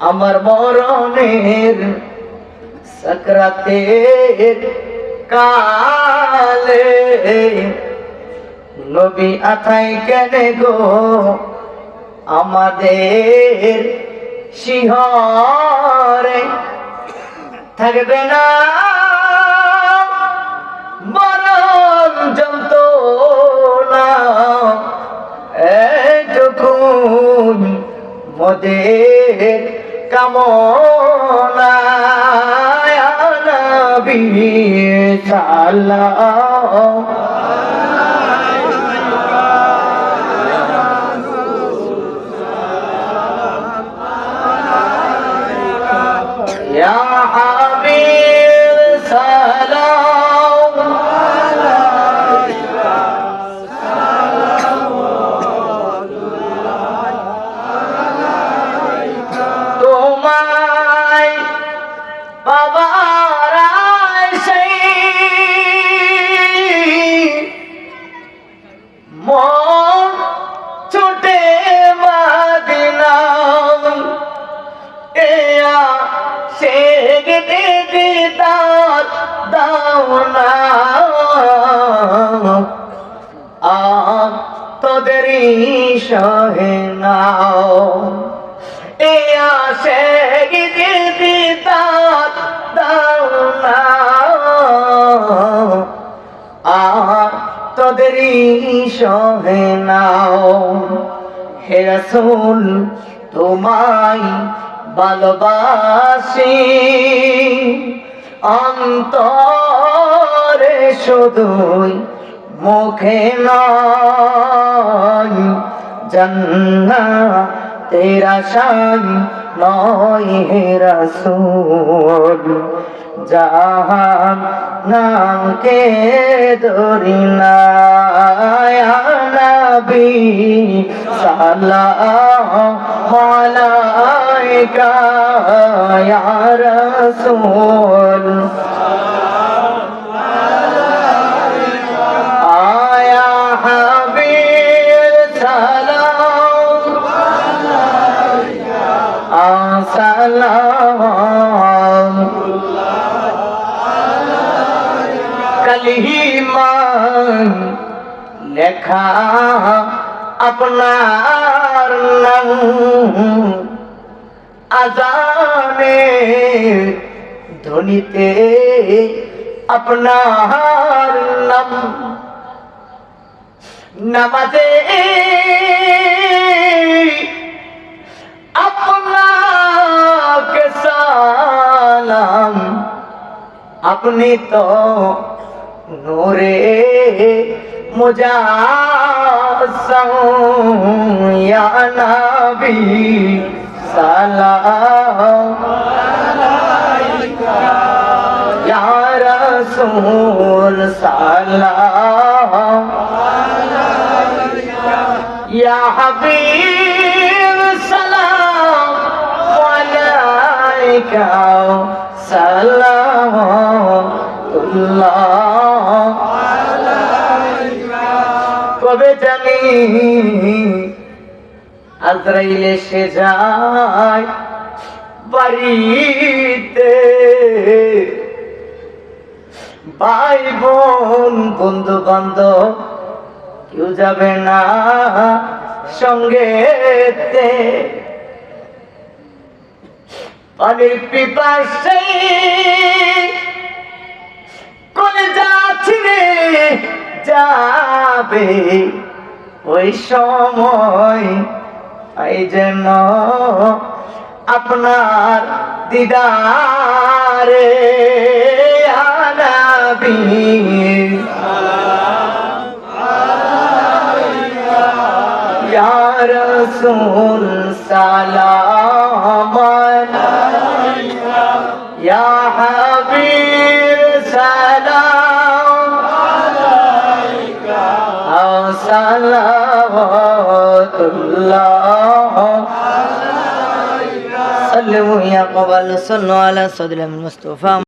আমার মরণের সাকরাতের কালে নবী আথাই কেনে গো? আমাদের শিহরে থাকবে না মরণ জমত নবী সাল্লাল্লাহু يا দিদি দাত দাওনা আর তোদেরই সহে নাও। এয়া শেখ দিদি দাত দাওনা আর তোদেরই সহে নাও। হে রসুল, তোমায় ভালোবাসি। অন্তরে শুধুই মুখে নয় জন্না তেরা শান নয় হে রসুল। জাহান নাম কে দরিনা নবী সাল্লাল্লাহু আলাইকা ইয়া রাসূল। আয়া হাবিব সালাম। আসসালাম কলিমান লেখা আপনার নাম। আজানে ধ্বনিতে আপনার নাম। নামাজে আপনাকে সালাম। আপনি তো নূরে মুজাসম ইয়া নবী। সালাম। ইয়া রাসূল সালাম। ইয়া হাবিব সালাম। আলাইকা সালামুল্লাহ কবে জানি আজরাইল এসে যায় বাড়িতে। ভাই বোন বন্ধু বান্ধব কেউ যাবে না সঙ্গেতে। পানির পিপাসে কোলে যাচ্ছি যাবে। ওই সময় এই যেন আপনার দিদারে আনাবি রাসূল সালাম ইয়া সালাওয়াতুল্লাহ সাল্লু ইয়া কবাল সাল্লু আলা সাদরিল মুস্তাফা